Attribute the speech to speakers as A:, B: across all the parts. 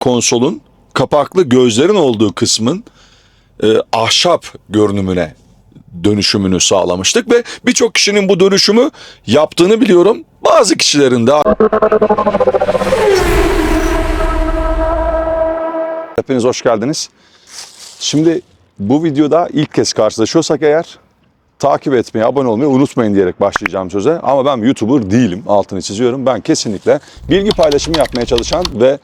A: konsolun kapaklı gözlerin olduğu kısmın e, ahşap görünümüne dönüşümünü sağlamıştık ve birçok kişinin bu dönüşümü yaptığını biliyorum. Bazı kişilerin de Hepiniz hoş geldiniz. Şimdi bu videoda ilk kez karşılaşıyorsak eğer takip etmeyi, abone olmayı unutmayın diyerek başlayacağım söze. Ama ben YouTuber değilim, altını çiziyorum. Ben kesinlikle bilgi paylaşımı yapmaya çalışan ve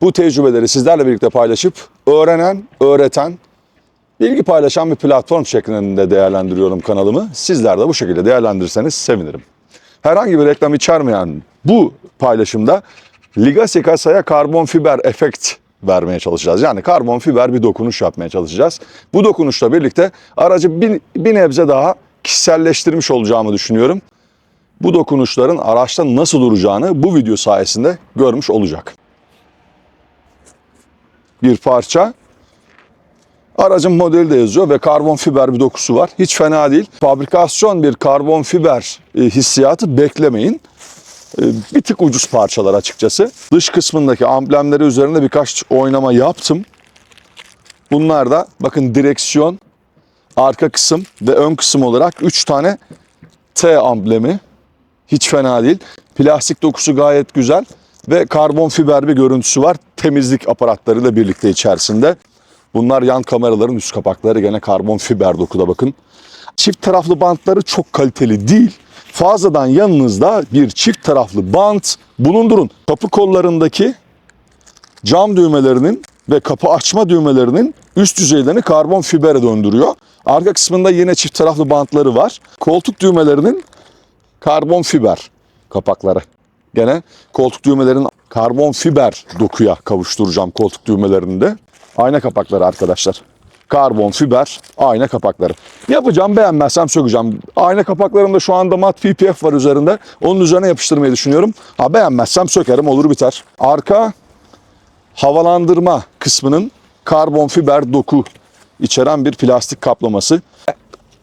A: bu tecrübeleri sizlerle birlikte paylaşıp öğrenen, öğreten, bilgi paylaşan bir platform şeklinde değerlendiriyorum kanalımı. Sizler de bu şekilde değerlendirirseniz sevinirim. Herhangi bir reklam içermeyen bu paylaşımda Ligasi kasaya karbon fiber efekt vermeye çalışacağız. Yani karbon fiber bir dokunuş yapmaya çalışacağız. Bu dokunuşla birlikte aracı bir, bir nebze daha kişiselleştirmiş olacağımı düşünüyorum. Bu dokunuşların araçta nasıl duracağını bu video sayesinde görmüş olacak. Bir parça Aracın modeli de yazıyor ve karbon fiber bir dokusu var. Hiç fena değil. Fabrikasyon bir karbon fiber e, hissiyatı beklemeyin. E, bir tık ucuz parçalar açıkçası. Dış kısmındaki amblemleri üzerinde birkaç oynama yaptım. Bunlar da bakın direksiyon, arka kısım ve ön kısım olarak 3 tane T amblemi. Hiç fena değil. Plastik dokusu gayet güzel ve karbon fiber bir görüntüsü var. Temizlik aparatlarıyla birlikte içerisinde. Bunlar yan kameraların üst kapakları gene karbon fiber dokuda bakın. Çift taraflı bantları çok kaliteli değil. Fazladan yanınızda bir çift taraflı bant bulundurun. Kapı kollarındaki cam düğmelerinin ve kapı açma düğmelerinin üst yüzeylerini karbon fibere döndürüyor. Arka kısmında yine çift taraflı bantları var. Koltuk düğmelerinin karbon fiber kapakları. Gene koltuk düğmelerin karbon fiber dokuya kavuşturacağım koltuk düğmelerini de. Ayna kapakları arkadaşlar. Karbon fiber ayna kapakları. Yapacağım beğenmezsem sökeceğim. Ayna kapaklarımda şu anda mat PPF var üzerinde. Onun üzerine yapıştırmayı düşünüyorum. Ha beğenmezsem sökerim olur biter. Arka havalandırma kısmının karbon fiber doku içeren bir plastik kaplaması.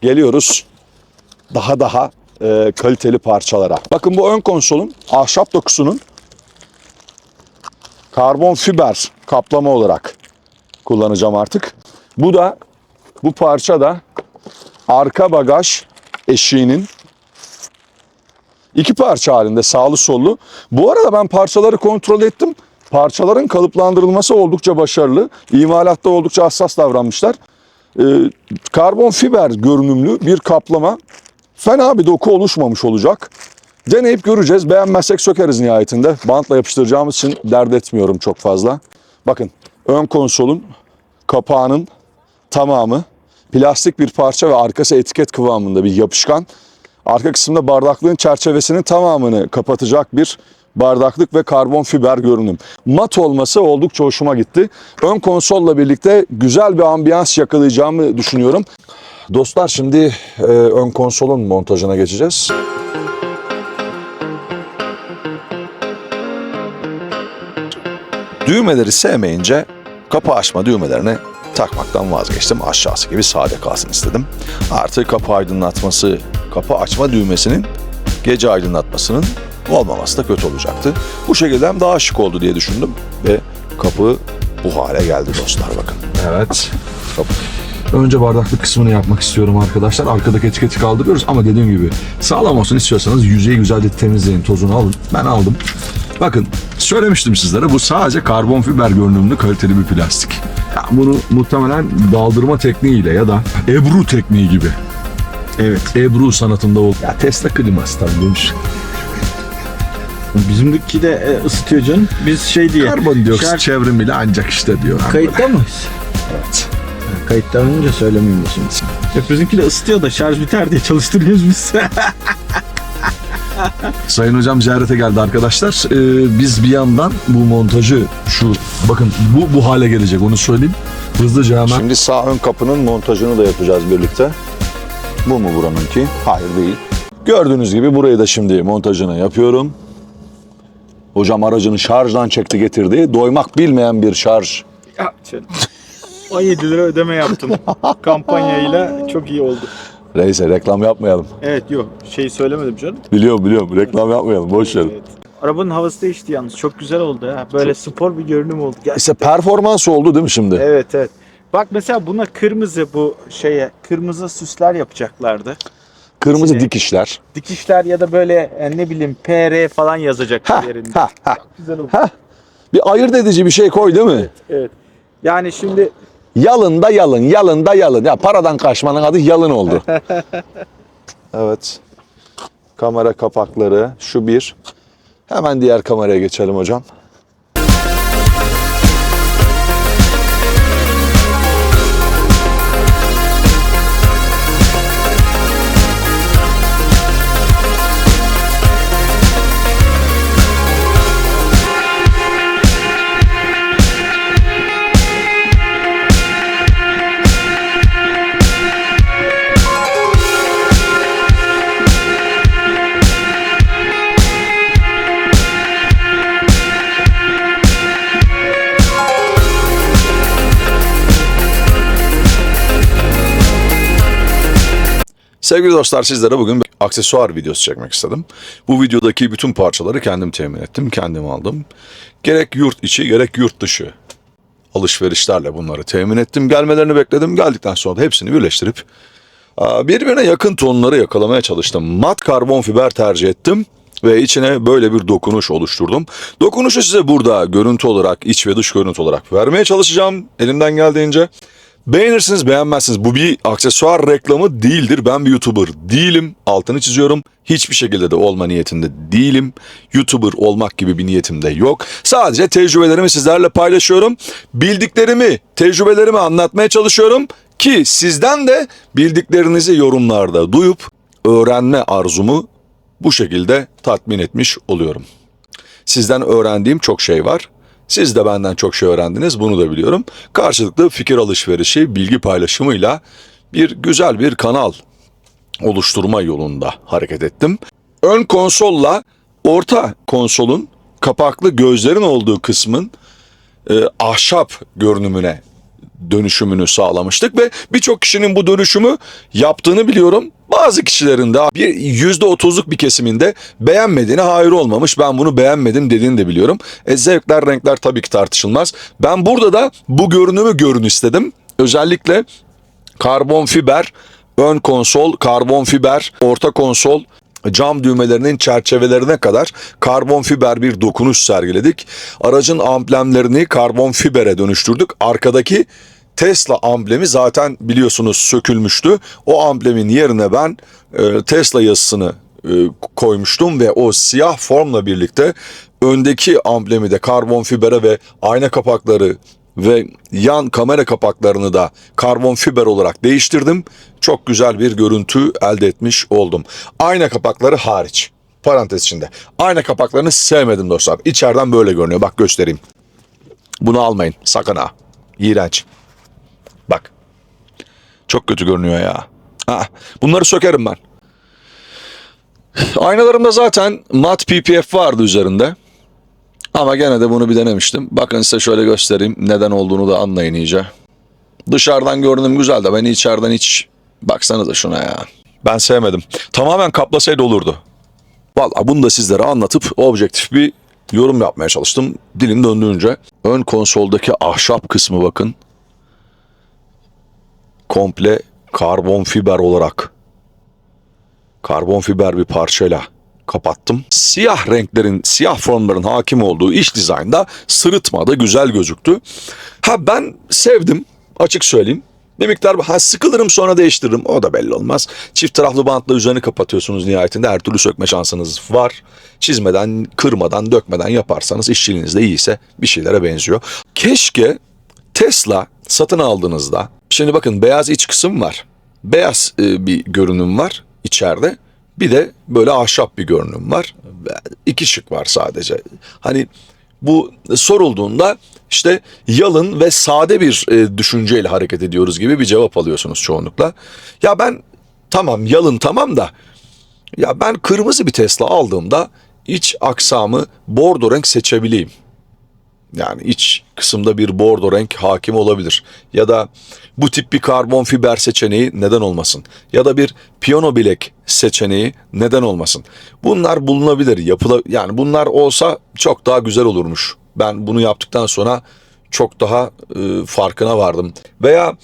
A: Geliyoruz daha daha e, kaliteli parçalara. Bakın bu ön konsolun ahşap dokusunun karbon fiber kaplama olarak kullanacağım artık. Bu da bu parça da arka bagaj eşiğinin iki parça halinde sağlı sollu. Bu arada ben parçaları kontrol ettim. Parçaların kalıplandırılması oldukça başarılı. İmalatta oldukça hassas davranmışlar. Ee, karbon fiber görünümlü bir kaplama. Fena bir doku oluşmamış olacak. Deneyip göreceğiz. Beğenmezsek sökeriz nihayetinde. Bantla yapıştıracağımız için dert etmiyorum çok fazla. Bakın ön konsolun kapağının tamamı plastik bir parça ve arkası etiket kıvamında bir yapışkan. Arka kısımda bardaklığın çerçevesinin tamamını kapatacak bir bardaklık ve karbon fiber görünüm. Mat olması oldukça hoşuma gitti. Ön konsolla birlikte güzel bir ambiyans yakalayacağımı düşünüyorum. Dostlar şimdi e, ön konsolun montajına geçeceğiz. Düğmeleri sevmeyince kapı açma düğmelerini takmaktan vazgeçtim. Aşağısı gibi sade kalsın istedim. Artı kapı aydınlatması, kapı açma düğmesinin gece aydınlatmasının olmaması da kötü olacaktı. Bu şekilde hem daha şık oldu diye düşündüm ve kapı bu hale geldi dostlar bakın. Evet. Kapı. Önce bardaklık kısmını yapmak istiyorum arkadaşlar. Arkadaki etiketi kaldırıyoruz ama dediğim gibi sağlam olsun istiyorsanız yüzeyi güzelce temizleyin, tozunu alın. Ben aldım. Bakın söylemiştim sizlere bu sadece karbon fiber görünümlü kaliteli bir plastik. Ya bunu muhtemelen daldırma tekniğiyle ya da Ebru tekniği gibi. Evet Ebru sanatında ol. Ya Tesla kliması tabii demiş.
B: Bizimki de e, ısıtıyor canım. Biz şey diye.
A: Karbondioksit
B: şarj-
A: çevrimiyle ancak işte diyor.
B: Kayıtta mıyız?
A: Evet.
B: Kayıtta olunca söylemeyeyim de şimdi. Yok bizimki de ısıtıyor da şarj biter diye çalıştırıyoruz biz.
A: Sayın hocam ziyarete geldi arkadaşlar. Ee, biz bir yandan bu montajı şu bakın bu bu hale gelecek onu söyleyeyim. Hızlıca hemen. Şimdi sağ ön kapının montajını da yapacağız birlikte. Bu mu buranınki? Hayır değil. Gördüğünüz gibi burayı da şimdi montajını yapıyorum. Hocam aracını şarjdan çekti getirdi. Doymak bilmeyen bir şarj.
B: 17 lira ödeme yaptım. Kampanyayla çok iyi oldu.
A: Neyse reklam yapmayalım.
B: Evet yok şey söylemedim canım.
A: Biliyorum biliyorum reklam yapmayalım boş verin.
B: Evet. Arabanın havası değişti yalnız. Çok güzel oldu ya. Böyle spor bir görünüm oldu. Gel.
A: İşte performans oldu değil mi şimdi?
B: Evet evet. Bak mesela buna kırmızı bu şeye kırmızı süsler yapacaklardı.
A: Kırmızı
B: İçine-
A: dikişler.
B: Dikişler ya da böyle e, ne bileyim PR falan yazacak
A: Ha
B: üzerinde.
A: ha ha.
B: Çok güzel oldu.
A: Ha. Bir ayırt edici bir şey koy değil mi?
B: Evet. Yani şimdi
A: Yalın da yalın, yalın da yalın. Ya paradan kaçmanın adı yalın oldu. evet. Kamera kapakları şu bir. Hemen diğer kameraya geçelim hocam. Sevgili dostlar sizlere bugün bir aksesuar videosu çekmek istedim. Bu videodaki bütün parçaları kendim temin ettim, kendim aldım. Gerek yurt içi gerek yurt dışı alışverişlerle bunları temin ettim. Gelmelerini bekledim. Geldikten sonra da hepsini birleştirip birbirine yakın tonları yakalamaya çalıştım. Mat karbon fiber tercih ettim ve içine böyle bir dokunuş oluşturdum. Dokunuşu size burada görüntü olarak, iç ve dış görüntü olarak vermeye çalışacağım elimden geldiğince. Beğenirsiniz beğenmezsiniz. Bu bir aksesuar reklamı değildir. Ben bir YouTuber değilim. Altını çiziyorum. Hiçbir şekilde de olma niyetinde değilim. YouTuber olmak gibi bir niyetim de yok. Sadece tecrübelerimi sizlerle paylaşıyorum. Bildiklerimi, tecrübelerimi anlatmaya çalışıyorum. Ki sizden de bildiklerinizi yorumlarda duyup öğrenme arzumu bu şekilde tatmin etmiş oluyorum. Sizden öğrendiğim çok şey var. Siz de benden çok şey öğrendiniz bunu da biliyorum. Karşılıklı fikir alışverişi, bilgi paylaşımıyla bir güzel bir kanal oluşturma yolunda hareket ettim. Ön konsolla orta konsolun kapaklı gözlerin olduğu kısmın e, ahşap görünümüne dönüşümünü sağlamıştık ve birçok kişinin bu dönüşümü yaptığını biliyorum. Bazı kişilerin de bir yüzde otuzluk bir kesiminde beğenmediğine hayır olmamış. Ben bunu beğenmedim dediğini de biliyorum. E, zevkler renkler tabii ki tartışılmaz. Ben burada da bu görünümü görün istedim. Özellikle karbon fiber, ön konsol, karbon fiber, orta konsol, cam düğmelerinin çerçevelerine kadar karbon fiber bir dokunuş sergiledik. Aracın amblemlerini karbon fibere dönüştürdük. Arkadaki Tesla amblemi zaten biliyorsunuz sökülmüştü. O amblemin yerine ben e, Tesla yazısını e, koymuştum ve o siyah formla birlikte öndeki amblemi de karbon fibere ve ayna kapakları ve yan kamera kapaklarını da karbon fiber olarak değiştirdim. Çok güzel bir görüntü elde etmiş oldum. Ayna kapakları hariç. Parantez içinde. Ayna kapaklarını sevmedim dostlar. İçeriden böyle görünüyor. Bak göstereyim. Bunu almayın. Sakın ha. İğrenç. Bak. Çok kötü görünüyor ya. Ha, bunları sökerim ben. Aynalarımda zaten mat PPF vardı üzerinde. Ama gene de bunu bir denemiştim. Bakın size şöyle göstereyim. Neden olduğunu da anlayın iyice. Dışarıdan görünüm güzel de ben içeriden hiç... Baksanıza şuna ya. Ben sevmedim. Tamamen kaplasaydı olurdu. Valla bunu da sizlere anlatıp objektif bir yorum yapmaya çalıştım. Dilim döndüğünce. Ön konsoldaki ahşap kısmı bakın. Komple karbon fiber olarak. Karbon fiber bir parçayla kapattım. Siyah renklerin, siyah formların hakim olduğu iç dizaynda sırıtmadı, güzel gözüktü. Ha ben sevdim, açık söyleyeyim. Bir miktar ha sıkılırım sonra değiştiririm. O da belli olmaz. Çift taraflı bantla üzerini kapatıyorsunuz nihayetinde. Her türlü sökme şansınız var. Çizmeden, kırmadan, dökmeden yaparsanız işçiliğiniz de iyiyse bir şeylere benziyor. Keşke Tesla satın aldığınızda şimdi bakın beyaz iç kısım var. Beyaz e, bir görünüm var içeride. Bir de böyle ahşap bir görünüm var. İki şık var sadece. Hani bu sorulduğunda işte yalın ve sade bir e, düşünceyle hareket ediyoruz gibi bir cevap alıyorsunuz çoğunlukla. Ya ben tamam yalın tamam da ya ben kırmızı bir Tesla aldığımda iç aksamı bordo renk seçebileyim. Yani iç kısımda bir bordo renk hakim olabilir. Ya da bu tip bir karbon fiber seçeneği neden olmasın? Ya da bir piyano bilek seçeneği neden olmasın? Bunlar bulunabilir. Yapıla yani bunlar olsa çok daha güzel olurmuş. Ben bunu yaptıktan sonra çok daha e, farkına vardım. Veya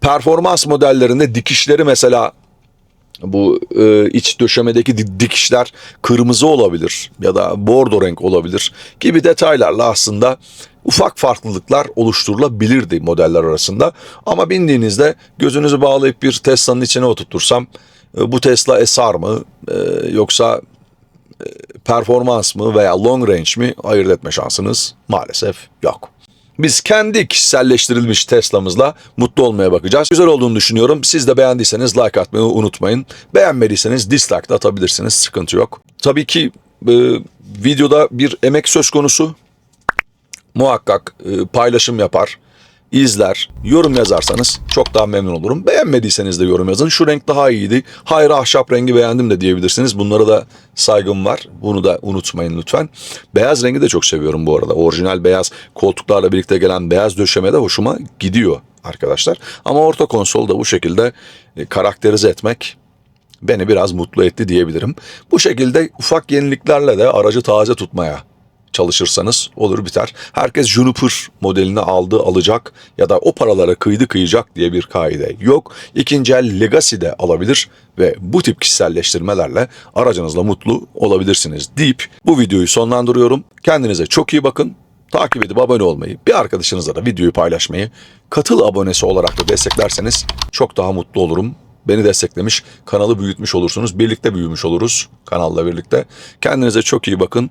A: performans modellerinde dikişleri mesela bu e, iç döşemedeki di- dikişler kırmızı olabilir ya da bordo renk olabilir gibi detaylarla aslında ufak farklılıklar oluşturulabilirdi modeller arasında. Ama bindiğinizde gözünüzü bağlayıp bir Tesla'nın içine oturtursam e, bu Tesla SR mı e, yoksa e, performans mı veya long range mi ayırt etme şansınız maalesef yok. Biz kendi kişiselleştirilmiş Tesla'mızla mutlu olmaya bakacağız. Güzel olduğunu düşünüyorum. Siz de beğendiyseniz like atmayı unutmayın. Beğenmediyseniz dislike de atabilirsiniz. Sıkıntı yok. Tabii ki e, videoda bir emek söz konusu. Muhakkak e, paylaşım yapar, izler, yorum yazarsanız çok daha memnun olurum. Beğenmediyseniz de yorum yazın. Şu renk daha iyiydi. Hayır ahşap rengi beğendim de diyebilirsiniz. Bunlara da saygım var. Bunu da unutmayın lütfen. Beyaz rengi de çok seviyorum bu arada. Orijinal beyaz koltuklarla birlikte gelen beyaz döşeme de hoşuma gidiyor arkadaşlar. Ama orta konsol da bu şekilde e, karakterize etmek beni biraz mutlu etti diyebilirim. Bu şekilde ufak yeniliklerle de aracı taze tutmaya çalışırsanız olur biter. Herkes Juniper modelini aldı alacak ya da o paralara kıydı kıyacak diye bir kaide yok. İkinci el Legacy de alabilir ve bu tip kişiselleştirmelerle aracınızla mutlu olabilirsiniz deyip bu videoyu sonlandırıyorum. Kendinize çok iyi bakın. Takip edip abone olmayı, bir arkadaşınızla da videoyu paylaşmayı, katıl abonesi olarak da desteklerseniz çok daha mutlu olurum. Beni desteklemiş, kanalı büyütmüş olursunuz. Birlikte büyümüş oluruz kanalla birlikte. Kendinize çok iyi bakın.